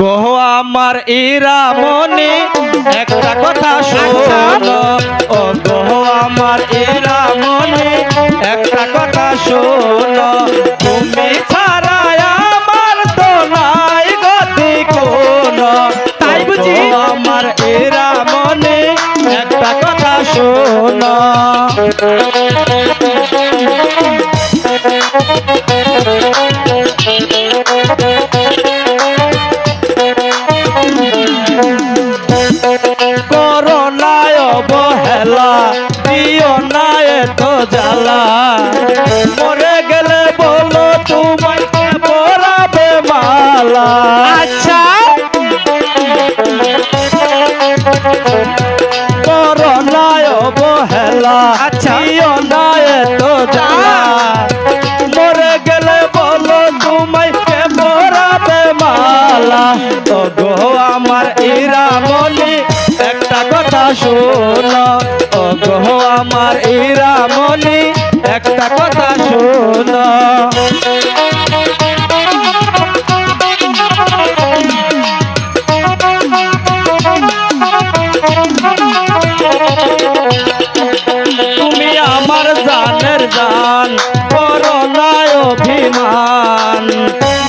গো আমার ইরা মনে একটা কথা শোনো। ও গো আমার ইরা মনে একটা কথা শোনো। তুমি ছাড়া আমার তো নাই গতি কোনো। তাই বুঝি আমার ইরামনি একটা কথা শোনো। অবহেলা দিও না এত জ্বালা। মরে গেলে বলো তোমায় পরাবে মালা। আচ্ছা। করোনায় অবহেলা আচ্ছা। দিও না এত জ্বালা। মরে গেলে বলো তোমায় পরাবে মালা। তো গো আমার একটা কথা শোনো গো আমার ইরামনি একটা কথা শোনো। তুমি আমার জানের জান, করোনায় অভিমান।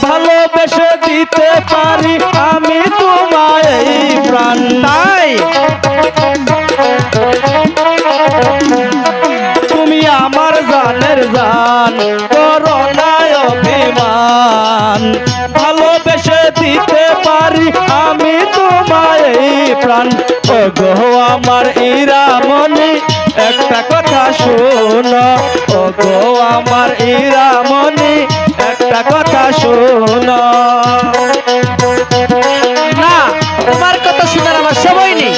ভালোবেসে দিতে পারি জানের জান, করোনায় অভিমান। ভালোবেসে দিতে পারি আমি তোমায় এই প্রাণ। গো আমার ইরামনি একটা কথা শোনো। গো আমার ইরামনি একটা কথা শোনো। না, তোমার কথা শোনার আমার সময় নেই।